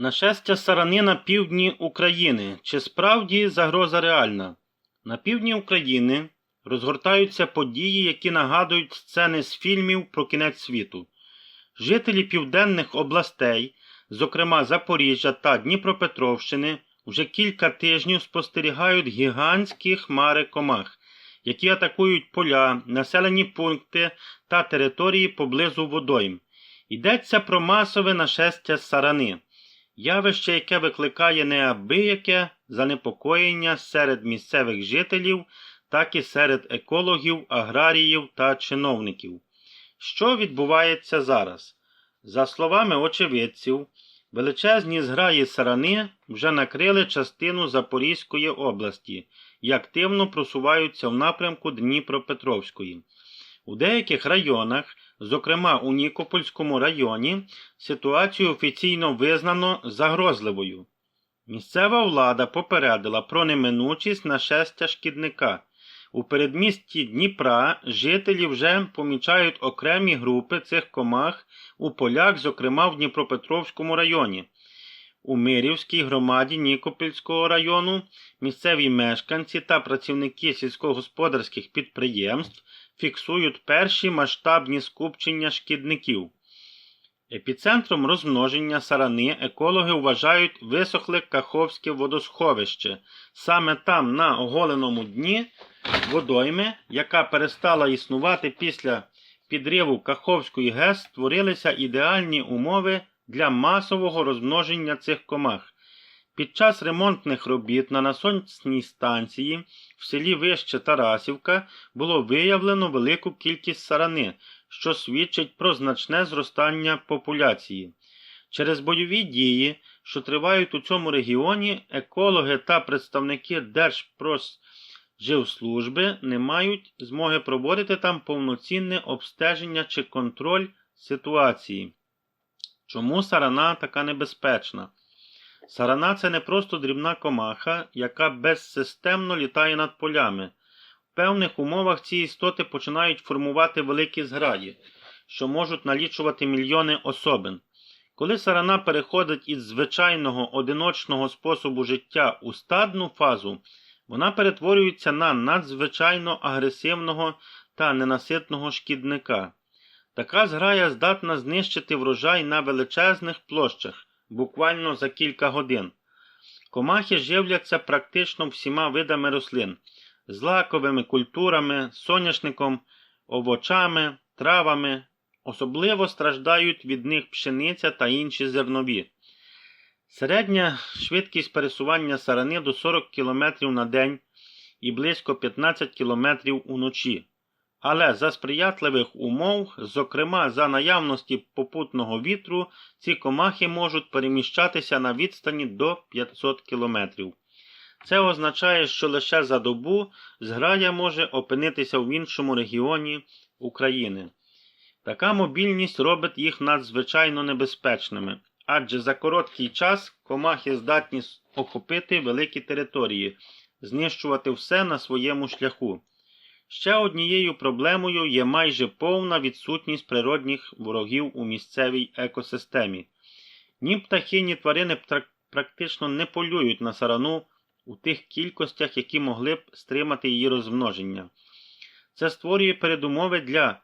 Нашестя сарани на півдні України. Чи справді загроза реальна? На півдні України розгортаються події, які нагадують сцени з фільмів про кінець світу. Жителі південних областей, зокрема Запоріжжя та Дніпропетровщини, вже кілька тижнів спостерігають гігантські хмари комах, які атакують поля, населені пункти та території поблизу водойм. Йдеться про масове нашестя сарани явище, яке викликає неабияке занепокоєння серед місцевих жителів, так і серед екологів, аграріїв та чиновників. Що відбувається зараз? За словами очевидців, величезні зграї сарани вже накрили частину Запорізької області і активно просуваються в напрямку Дніпропетровської. У деяких районах, зокрема у Нікопольському районі, ситуацію офіційно визнано загрозливою. Місцева влада попередила про неминучість нашестя шкідника. У передмісті Дніпра жителі вже помічають окремі групи цих комах у полях, зокрема в Дніпропетровському районі. У Мирівській громаді Нікопольського району місцеві мешканці та працівники сільськогосподарських підприємств фіксують перші масштабні скупчення шкідників. Епіцентром розмноження сарани екологи вважають висохле Каховське водосховище. Саме там, на оголеному дні водойми, яка перестала існувати після підриву Каховської ГЕС, створилися ідеальні умови для масового розмноження цих комах. Під час ремонтних робіт на насосній станції в селі Вище Тарасівка було виявлено велику кількість сарани, що свідчить про значне зростання популяції. Через бойові дії, що тривають у цьому регіоні, екологи та представники Держпродспоживслужби не мають змоги проводити там повноцінне обстеження чи контроль ситуації. Чому сарана така небезпечна? Сарана це не просто дрібна комаха, яка безсистемно літає над полями. В певних умовах ці істоти починають формувати великі зграї, що можуть налічувати мільйони особин. Коли сарана переходить із звичайного одиночного способу життя у стадну фазу, вона перетворюється на надзвичайно агресивного та ненаситного шкідника. Така зграя здатна знищити врожай на величезних площах буквально за кілька годин. Комахи живляться практично всіма видами рослин, злаковими культурами, соняшником, овочами, травами. Особливо страждають від них пшениця та інші зернові. Середня швидкість пересування сарани до 40 км на день і близько 15 км уночі. Але за сприятливих умов, зокрема за наявності попутного вітру, ці комахи можуть переміщатися на відстані до 500 км. Це означає, що лише за добу зграя може опинитися в іншому регіоні України. Така мобільність робить їх надзвичайно небезпечними, адже за короткий час комахи здатні охопити великі території, знищувати все на своєму шляху. Ще однією проблемою є майже повна відсутність природних ворогів у місцевій екосистемі. Ні птахи, ні тварини практично не полюють на сарану у тих кількостях, які могли б стримати її розмноження. Це створює передумови для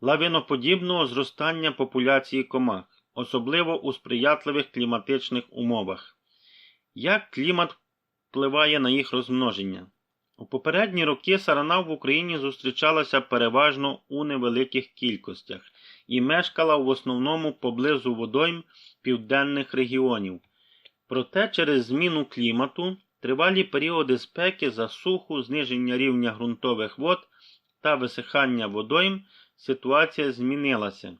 лавиноподібного зростання популяції комах, особливо у сприятливих кліматичних умовах. Як клімат впливає на їх розмноження? У попередні роки сарана в Україні зустрічалася переважно у невеликих кількостях і мешкала в основному поблизу водойм південних регіонів. Проте через зміну клімату, тривалі періоди спеки, засуху, зниження рівня ґрунтових вод та висихання водойм ситуація змінилася.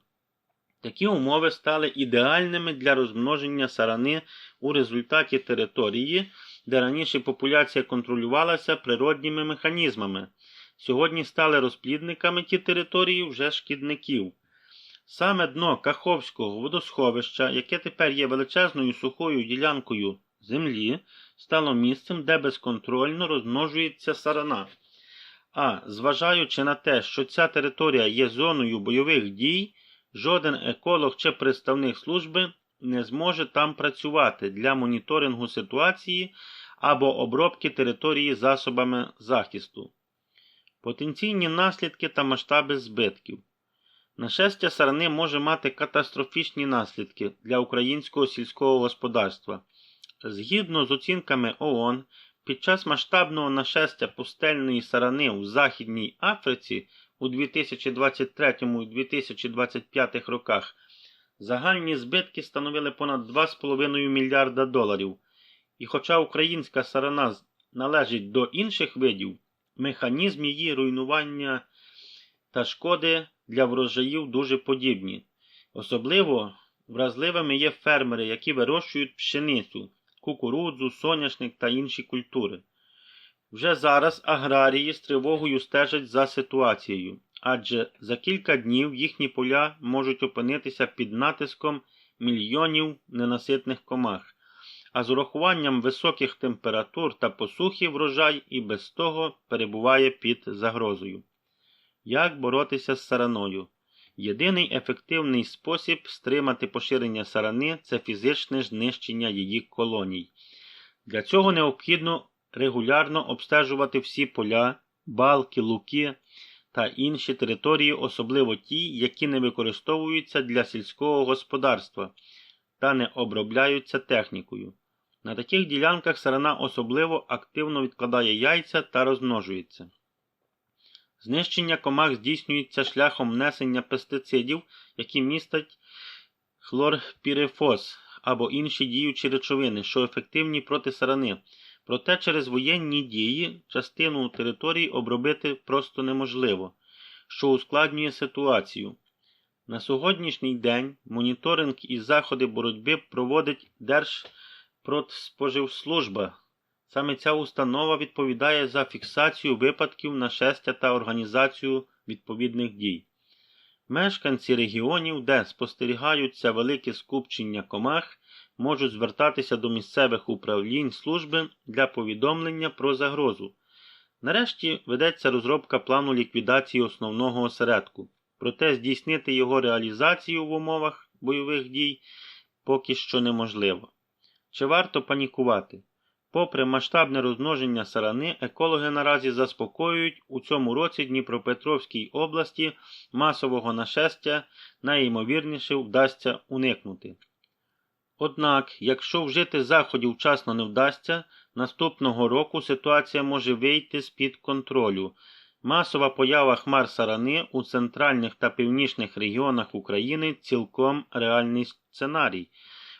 Такі умови стали ідеальними для розмноження сарани у результаті території де раніше популяція контролювалася природніми механізмами, сьогодні стали розплідниками ті території вже шкідників. Саме дно Каховського водосховища, яке тепер є величезною сухою ділянкою землі, стало місцем, де безконтрольно розмножується сарана. А зважаючи на те, що ця територія є зоною бойових дій, жоден еколог чи представник служби не зможе там працювати для моніторингу ситуації або обробки території засобами захисту. Потенційні наслідки та масштаби збитків. Нашестя сарани може мати катастрофічні наслідки для українського сільського господарства. Згідно з оцінками ООН, під час масштабного нашестя пустельної сарани у Західній Африці у 2023-2025 роках загальні збитки становили понад 2,5 мільярда доларів. І хоча українська сарана належить до інших видів, механізм її руйнування та шкоди для врожаїв дуже подібні. Особливо вразливими є фермери, які вирощують пшеницю, кукурудзу, соняшник та інші культури. Вже зараз аграрії з тривогою стежать за ситуацією, адже за кілька днів їхні поля можуть опинитися під натиском мільйонів ненаситних комах. А з урахуванням високих температур та посухи врожай і без того перебуває під загрозою. Як боротися з сараною? Єдиний ефективний спосіб стримати поширення сарани це фізичне знищення її колоній. Для цього необхідно регулярно обстежувати всі поля, балки, луки та інші території, особливо ті, які не використовуються для сільського господарства та не обробляються технікою. На таких ділянках сарана особливо активно відкладає яйця та розмножується. Знищення комах здійснюється шляхом внесення пестицидів, які містять хлорпірифос або інші діючі речовини, що ефективні проти сарани. Проте через воєнні дії частину території обробити просто неможливо, що ускладнює ситуацію. На сьогоднішній день моніторинг і заходи боротьби проводить Держпродспоживслужба. Саме ця установа відповідає за фіксацію випадків нашестя та організацію відповідних дій. Мешканці регіонів, де спостерігаються великі скупчення комах, можуть звертатися до місцевих управлінь служби для повідомлення про загрозу. Нарешті ведеться розробка плану ліквідації основного осередку, проте здійснити його реалізацію в умовах бойових дій поки що неможливо. Чи варто панікувати? Попри масштабне розмноження сарани, екологи наразі заспокоюють у цьому році Дніпропетровській області масового нашестя найімовірніше вдасться уникнути. Однак, якщо вжити заходів вчасно не вдасться, наступного року ситуація може вийти з-під контролю. Масова поява хмар сарани у центральних та північних регіонах України цілком реальний сценарій.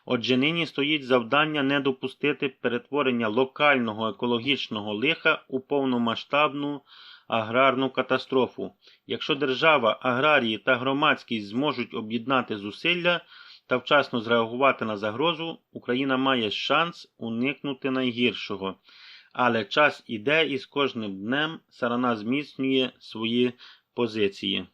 Отже, нині стоїть завдання не допустити перетворення локального екологічного лиха у повномасштабну аграрну катастрофу. Якщо держава, аграрії та громадськість зможуть об'єднати зусилля та вчасно зреагувати на загрозу, Україна має шанс уникнути найгіршого. Але час іде і з кожним днем сарана зміцнює свої позиції.